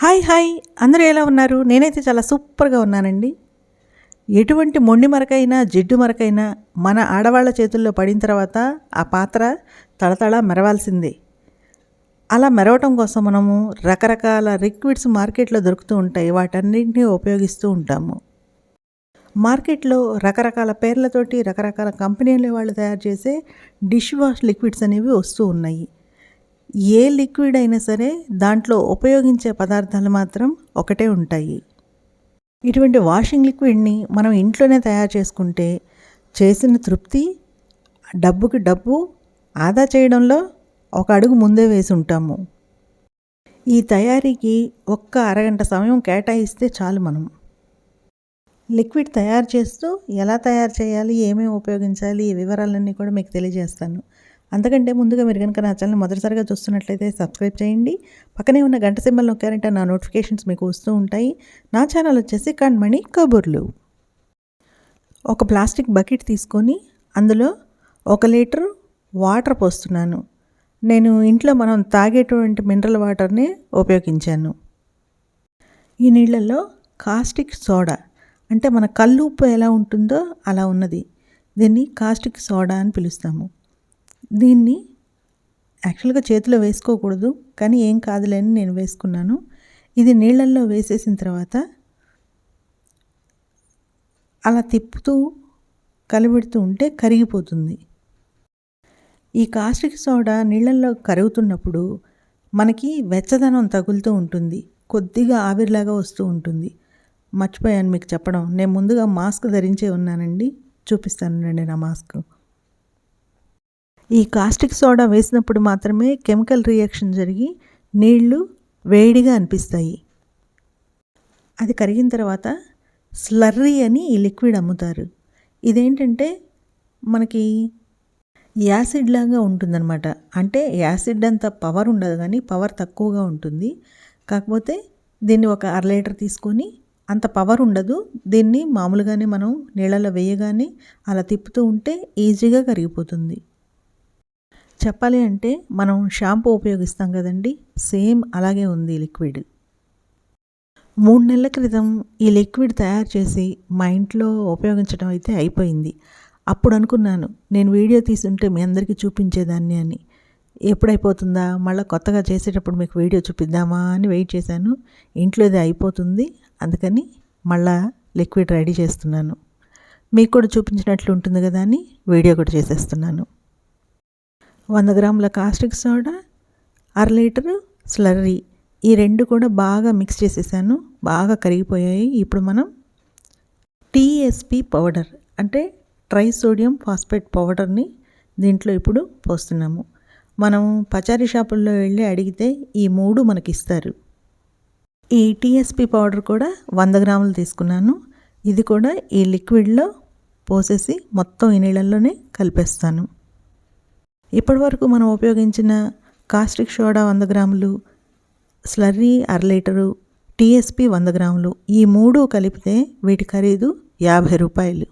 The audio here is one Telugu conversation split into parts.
Hi hi. అందరూ ఎలా ఉన్నారు? నేనైతే చాలా సూపర్గా ఉన్నానండి. ఎటువంటి మొండి మరకైనా జిడ్డు మరకైనా మన ఆడవాళ్ళ చేతుల్లో పడిన తర్వాత ఆ పాత్ర తళతళ మెరవాల్సిందే. అలా మెరవటం కోసం మనము రకరకాల లిక్విడ్స్ మార్కెట్లో దొరుకుతూ ఉంటాయి. వాటన్నింటినీ ఉపయోగిస్తూ ఉంటాము. మార్కెట్లో రకరకాల పేర్లతోటి రకరకాల కంపెనీల వాళ్ళు తయారు చేసే డిష్ వాష్ లిక్విడ్స్ అనేవి వస్తూ ఉన్నాయి. ఏ లిక్విడ్ అయినా సరే దాంట్లో ఉపయోగించే పదార్థాలు మాత్రం ఒకటే ఉంటాయి. ఇటువంటి వాషింగ్ లిక్విడ్ని మనం ఇంట్లోనే తయారు చేసుకుంటే చేసిన తృప్తి డబ్బుకి డబ్బు ఆదా చేయడంలో ఒక అడుగు ముందే వేసి ఉంటాము. ఈ తయారీకి ఒక్క అరగంట సమయం కేటాయిస్తే చాలు మనం. లిక్విడ్ తయారు చేస్తూ ఎలా తయారు చేయాలి ఏమేమి ఉపయోగించాలి ఈ వివరాలన్నీ కూడా మీకు తెలియజేస్తాను. అంతకంటే ముందుగా మీరు కనుక నా ఛానల్ మొదటిసారిగా చూస్తున్నట్లయితే సబ్స్క్రైబ్ చేయండి. పక్కనే ఉన్న గంట సింబల్ నొక్కారంటే నా నోటిఫికేషన్స్ మీకు వస్తూ ఉంటాయి. నా ఛానల్ వచ్చేసి కణ్మణి కబుర్లు. ఒక ప్లాస్టిక్ బకెట్ తీసుకొని అందులో ఒక లీటర్ వాటర్ పోస్తున్నాను. నేను ఇంట్లో మనం తాగేటువంటి మినరల్ వాటర్ని ఉపయోగించాను. ఈ నీళ్ళల్లో కాస్టిక్ సోడా అంటే మన కళ్ళు ఉప్పు ఎలా ఉంటుందో అలా ఉన్నది. దీన్ని కాస్టిక్ సోడా అని పిలుస్తాము. దీన్ని యాక్చువల్గా చేతిలో వేసుకోకూడదు కానీ ఏం కాదులేని నేను వేసుకున్నాను. ఇది నీళ్ళల్లో వేసేసిన తర్వాత అలా తిప్పుతూ కలిపెడుతూ ఉంటే కరిగిపోతుంది. ఈ కాస్టిక్ సోడా నీళ్ళల్లో కరుగుతున్నప్పుడు మనకి వెచ్చదనం తగులుతూ ఉంటుంది. కొద్దిగా ఆవిరిలాగా వస్తూ ఉంటుంది. మర్చిపోయాను మీకు చెప్పడం. నేను ముందుగా మాస్క్ ధరించే ఉన్నానండి. చూపిస్తానండి నా మాస్క్. ఈ కాస్టిక్ సోడా వేసినప్పుడు మాత్రమే కెమికల్ రియాక్షన్ జరిగి నీళ్ళు వేడిగా అనిపిస్తాయి. అది కరిగిన తర్వాత స్లర్రీ అని ఈ లిక్విడ్ అమ్ముతారు. ఇదేంటంటే మనకి యాసిడ్ లాగా ఉంటుందన్నమాట. అంటే యాసిడ్ అంత పవర్ ఉండదు కానీ పవర్ తక్కువగా ఉంటుంది. కాకపోతే దీన్ని ఒక అర లీటర్ తీసుకొని అంత పవర్ ఉండదు. దీన్ని మామూలుగానే మనం నీళ్ళలో వేయగానే అలా తిప్పుతూ ఉంటే ఈజీగా కరిగిపోతుంది. చెప్పాలి అంటే మనం షాంపూ ఉపయోగిస్తాం కదండి. సేమ్ అలాగే ఉంది లిక్విడ్. మూడు నెలల క్రితం ఈ లిక్విడ్ తయారు చేసి మా ఇంట్లో ఉపయోగించడం అయితే అయిపోయింది. అప్పుడు అనుకున్నాను నేను వీడియో తీసుంటే మీ అందరికీ చూపించేదాన్ని అని. ఎప్పుడైపోతుందా? మళ్ళీ కొత్తగా చేసేటప్పుడు మీకు వీడియో చూపిద్దామా అని వెయిట్ చేశాను. ఇంట్లో ఇది అయిపోతుంది. అందుకని మళ్ళా లిక్విడ్ రెడీ చేస్తున్నాను. మీకు కూడా చూపించినట్లు ఉంటుంది కదా అని వీడియో కూడా చేసేస్తున్నాను. వంద గ్రాముల కాస్టిక్ సోడా అర లీటరు స్లర్రీ. ఈ రెండు కూడా బాగా మిక్స్ చేసేసాను. బాగా కరిగిపోయాయి. ఇప్పుడు మనం టీఎస్పి పౌడర్ అంటే ట్రై సోడియం ఫాస్ఫేట్ పౌడర్ని దీంట్లో ఇప్పుడు పోస్తున్నాము. మనం పచారీ షాపుల్లో వెళ్ళి అడిగితే ఈ మూడు మనకి ఇస్తారు ఈ టీఎస్పి పౌడర్ కూడా వంద గ్రాములు తీసుకున్నాను. ఇది కూడా ఈ లిక్విడ్లో పోసేసి మొత్తం ఈ నీళ్ళల్లోనే కలిపేస్తాను. ఇప్పటివరకు మనం ఉపయోగించిన కాస్టిక్ సోడా వంద గ్రాములు స్లర్రీ అర లీటరు టీఎస్పి వంద గ్రాములు ఈ మూడు కలిపితే వీటి ఖరీదు యాభై రూపాయలు.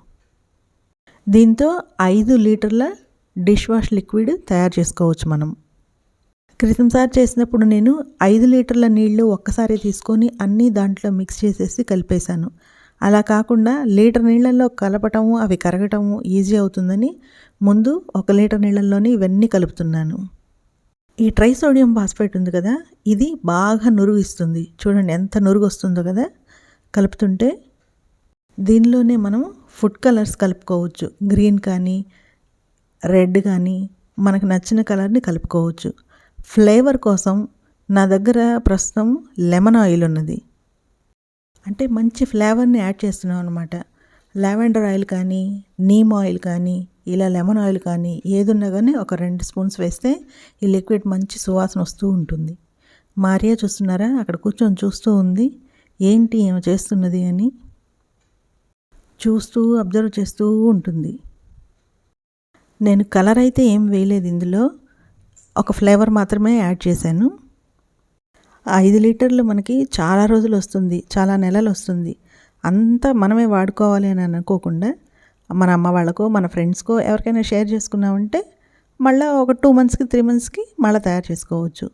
దీంతో ఐదు లీటర్ల డిష్ వాష్ లిక్విడ్ తయారు చేసుకోవచ్చు మనం. క్రితంసారి చేసినప్పుడు నేను ఐదు లీటర్ల నీళ్ళు ఒక్కసారి తీసుకొని అన్నీ దాంట్లో మిక్స్ చేసేసి కలిపేశాను. అలా కాకుండా లీటర్ నీళ్ళల్లో కలపటము అవి కరగటము ఈజీ అవుతుందని ముందు ఒక లీటర్ నీళ్ళల్లోనే ఇవన్నీ కలుపుతున్నాను. ఈ ట్రై సోడియం ఫాస్ఫేట్ ఉంది కదా ఇది బాగా నురుగు ఇస్తుంది. చూడండి ఎంత నురుగు వస్తుందో కదా కలుపుతుంటే దీనిలోనే మనం ఫుడ్ కలర్స్ కలుపుకోవచ్చు. గ్రీన్ కానీ రెడ్ కానీ మనకు నచ్చిన కలర్ని కలుపుకోవచ్చు. ఫ్లేవర్ కోసం నా దగ్గర ప్రస్తుతం లెమన్ ఆయిల్ ఉన్నది. అంటే మంచి ఫ్లేవర్ని యాడ్ చేస్తున్నాం అనమాట లావెండర్ ఆయిల్ కానీ నీమ్ ఆయిల్ కానీ ఇలా లెమన్ ఆయిల్ కానీ ఏదున్నా కానీ ఒక రెండు స్పూన్స్ వేస్తే ఈ లిక్విడ్ మంచి సువాసన వస్తూ ఉంటుంది. మారియా చూస్తున్నారా? అక్కడ కూర్చొని చూస్తూ ఉంది. ఏంటి ఏమో చేస్తున్నది అని చూస్తూ అబ్జర్వ్ చేస్తూ ఉంటుంది. నేను కలర్ అయితే ఏం వేయలేదు ఇందులో. ఒక ఫ్లేవర్ మాత్రమే యాడ్ చేశాను. ఐదు లీటర్లు మనకి చాలా రోజులు వస్తుంది చాలా నెలలు వస్తుంది అంతా మనమే వాడుకోవాలి అని అనుకోకుండా మన అమ్మ వాళ్ళకో మన ఫ్రెండ్స్కో ఎవరికైనా షేర్ చేసుకున్నామంటే మళ్ళీ ఒక టూ మంత్స్కి త్రీ మంత్స్కి మళ్ళీ తయారు చేసుకోవచ్చు.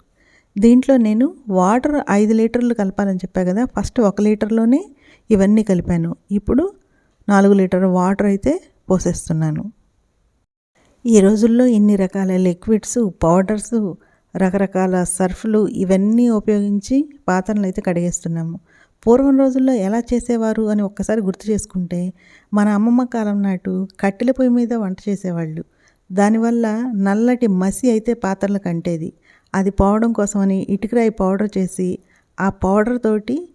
దీంట్లో నేను వాటర్ ఐదు లీటర్లు కలపాలని చెప్పా కదా ఫస్ట్ ఒక లీటర్లోనే ఇవన్నీ కలిపాను. ఇప్పుడు నాలుగు లీటర్ వాటర్ అయితే పోసేస్తున్నాను. ఈ రోజుల్లో ఇన్ని రకాల లిక్విడ్స్ పౌడర్స్ రకరకాల సర్ఫ్లు ఇవన్నీ ఉపయోగించి పాత్రలు అయితే కడిగేస్తున్నాము. పూర్వం రోజుల్లో ఎలా చేసేవారు అని ఒక్కసారి గుర్తు చేసుకుంటే మన అమ్మమ్మ కాలం నాటు కట్టెల పొయ్యి మీద వంట చేసేవాళ్ళు. దానివల్ల నల్లటి మసి అయితే పాత్రలకు అంటేది అది పోవడం కోసమని ఇటుకరాయి పౌడర్ చేసి ఆ పౌడర్ తోటి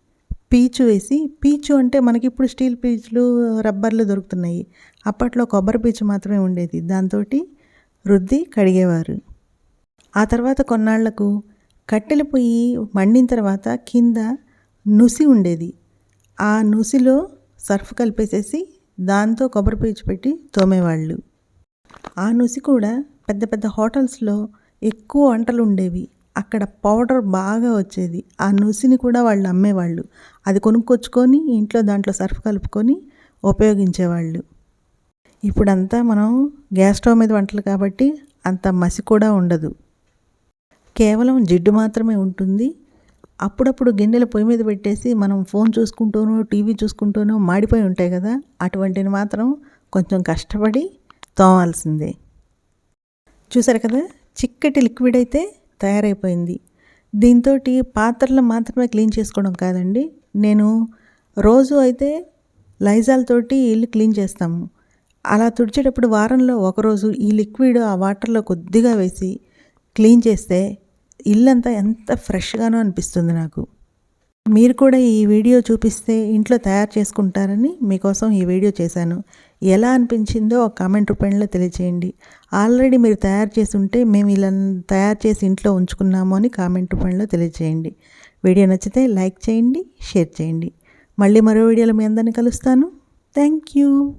పీచు వేసి పీచు అంటే మనకి ఇప్పుడు స్టీల్ పీచులు రబ్బర్లు దొరుకుతున్నాయి. అప్పట్లో కొబ్బరి పీచు మాత్రమే ఉండేది. దాంతో రుద్ది కడిగేవారు. ఆ తర్వాత కొన్నాళ్ళకు కట్టెల పొయ్యి మండిన తర్వాత కింద నుసి ఉండేది. ఆ నుసిలో సర్ఫ్ కలిపేసేసి దాంతో కొబ్బరి పీచు పెట్టి తోమేవాళ్ళు. ఆ నుసి కూడా పెద్ద పెద్ద హోటల్స్లో ఎక్కువ వంటలు ఉండేవి. అక్కడ పౌడర్ బాగా వచ్చేది. ఆ నుసిని కూడా వాళ్ళు అమ్మేవాళ్ళు. అది కొనుక్కొచ్చుకొని ఇంట్లో దాంట్లో సర్ఫ్ కలుపుకొని ఉపయోగించేవాళ్ళు. ఇప్పుడంతా మనం గ్యాస్ స్టవ్ మీద వంటలు కాబట్టి అంత మసి కూడా ఉండదు. కేవలం జిడ్డు మాత్రమే ఉంటుంది. అప్పుడప్పుడు గిన్నెల పొయ్యి మీద పెట్టేసి మనం ఫోన్ చూసుకుంటూనో టీవీ చూసుకుంటూనో మాడిపోయి ఉంటాయి కదా అటువంటిని మాత్రం కొంచెం కష్టపడి తోమాల్సిందే. చూసారు కదా చిక్కటి లిక్విడ్ అయితే తయారైపోయింది. దీంతో పాత్రలు మాత్రమే క్లీన్ చేసుకోవడం కాదండి. నేను రోజు అయితే లైజాల్ తోటి ఇల్లు క్లీన్ చేస్తాము. అలా తుడిచేటప్పుడు వారంలో ఒకరోజు ఈ లిక్విడ్ ఆ వాటర్లో కొద్దిగా వేసి క్లీన్ చేస్తే ఇల్లంతా ఎంత ఫ్రెష్గానో అనిపిస్తుంది నాకు. మీరు కూడా ఈ వీడియో చూపిస్తే ఇంట్లో తయారు చేసుకుంటారని మీకోసం ఈ వీడియో చేశాను. ఎలా అనిపించిందో ఒక కామెంట్ రూపంలో తెలియచేయండి. ఆల్రెడీ మీరు తయారు చేసి ఉంటే మేము ఇలా తయారు చేసి ఇంట్లో ఉంచుకున్నాము అని కామెంట్ రూపంలో తెలియచేయండి. వీడియో నచ్చితే లైక్ చేయండి షేర్ చేయండి. మళ్ళీ మరో వీడియోలో మీ అందరిని కలుస్తాను. Thank you.